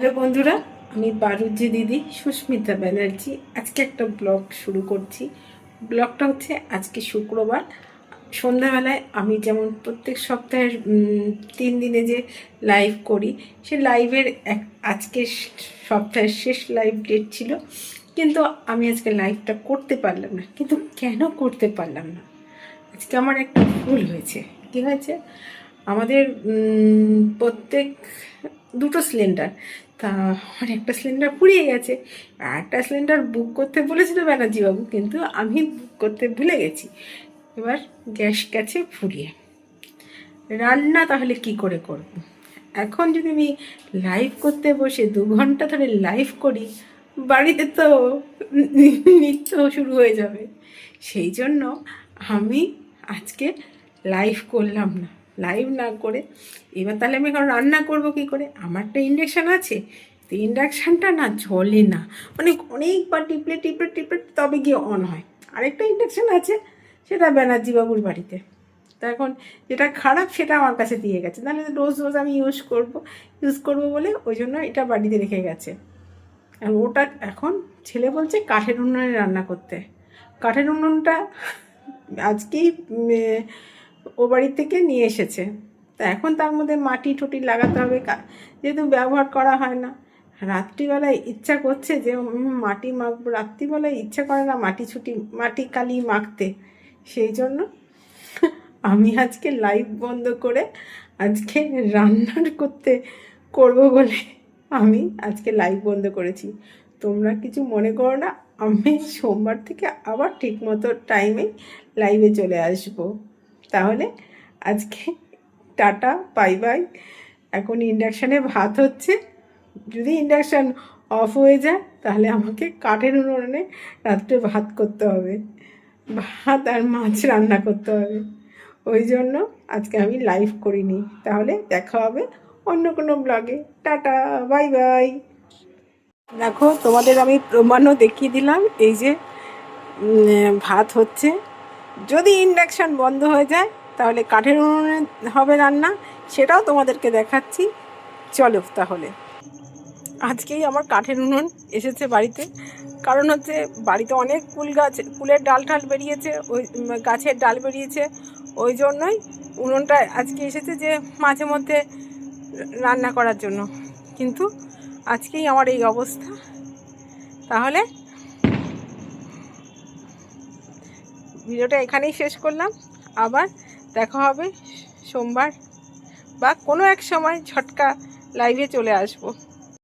Hello বন্ধুরা, আমি বারুজ্জি দিদি, সুস্মিতা ব্যানার্জি। আজকে একটা ব্লগ শুরু করছি। ব্লগটা হচ্ছে আজকে শুক্রবার। সন্ধ্যাবেলায় আমি যেমন প্রত্যেক সপ্তাহের তিন দিনে যে লাইভ করি, সে লাইভের এক, আজকে সপ্তাহের শেষ লাইভ ডেট ছিল। কিন্তু আমি আজকে লাইভটা করতে পারলাম না। কিন্তু কেন করতে পারলাম না? আজকে আমার একটা ভুল হয়েছে। কী হয়েছে? আমাদের প্রত্যেক, দুটো সিলিন্ডার তা একটা সিলিন্ডার ফুরিয়ে গেছে। একটা সিলিন্ডার বুক করতে বলেছিল ব্যানার্জিবাবু, কিন্তু আমি বুক করতে ভুলে গেছি। এবার গ্যাস গেছে ফুরিয়ে রান্না তাহলে কি করে করব? এখন যদি আমি লাইভ করতে বসে দু ঘণ্টা ধরে লাইভ করি, বাড়িতে তো নৃত্য শুরু হয়ে যাবে। সেই জন্য আমি আজকে লাইভ করলাম না। লাইভ না করে, এবার তাহলে আমি এখন রান্না করব কি করে? আমার একটা ইন্ডাকশান আছে, তো ইন্ডাকশানটা না জ্বলে না। মানে অনেকবার টিপলে টিপলে টিপলে তবে গিয়ে অন হয়। আরেকটা ইন্ডাকশান আছে, সেটা ব্যানার্জি বাবুর বাড়িতে। তা এখন যেটা খারাপ সেটা আমার কাছে দিয়ে গেছে। তাহলে রোজ রোজ আমি ইউজ করব ইউজ করব বলে ওই জন্য এটা বাড়িতে রেখে গেছে। আর ওটা এখন ছেলে বলছে কাঠের উনুনে রান্না করতে। কাঠের উনুনটা আজকেই ও থেকে নিয়ে এসেছে। তা এখন তার মধ্যে মাটি টুটি লাগাতে হবে যেহেতু ব্যবহার করা হয় না। রাত্রিবেলায় ইচ্ছা করছে যে মাটি মাখবো, রাত্রিবেলায় ইচ্ছা করে না মাটি ছুটি, মাটি কালি মাখতে। সেই জন্য আমি আজকে লাইভ বন্ধ করে আজকে রান্নার করতে করব বলে আমি আজকে লাইভ বন্ধ করেছি। তোমরা কিছু মনে করো না, আমি সোমবার থেকে আবার ঠিকমতো টাইমে লাইভে চলে আসব। তাহলে আজকে টাটা, বাই বাই। এখন ইন্ডাকশানে ভাত হচ্ছে। যদি ইন্ডাকশান অফ হয়ে যায়, তাহলে আমাকে কাঠের উনুনে রাত্রে ভাত করতে হবে। ভাত আর মাছ রান্না করতে হবে। ওই জন্য আজকে আমি লাইভ করিনি। তাহলে দেখা হবে অন্য কোনো ব্লগে টাটা, বাই বাই। দেখো, তোমাদের আমি প্রমাণও দেখিয়ে দিলাম। এই যে ভাত হচ্ছে। যদি ইন্ডাকশান বন্ধ হয়ে যায়, তাহলে কাঠের উনুনে হবে রান্না, সেটাও তোমাদেরকে দেখাচ্ছি। চলো তাহলে। আজকেই আমার কাঠের উনুন এসেছে বাড়িতে। কারণ হচ্ছে বাড়িতে অনেক কুল গাছ, কুলের ডাল ঠাল বেরিয়েছে, ওই গাছের ডাল বেরিয়েছে। ওই জন্যই উনুনটা আজকে এসেছে যে মাঝে মধ্যে রান্না করার জন্য। কিন্তু আজকেই আমার এই অবস্থা। তাহলে ভিডিওটা এখানেই শেষ করলাম। আবার দেখা হবে সোমবার বা কোনো এক সময় ঝটকা লাইভে চলে আসব।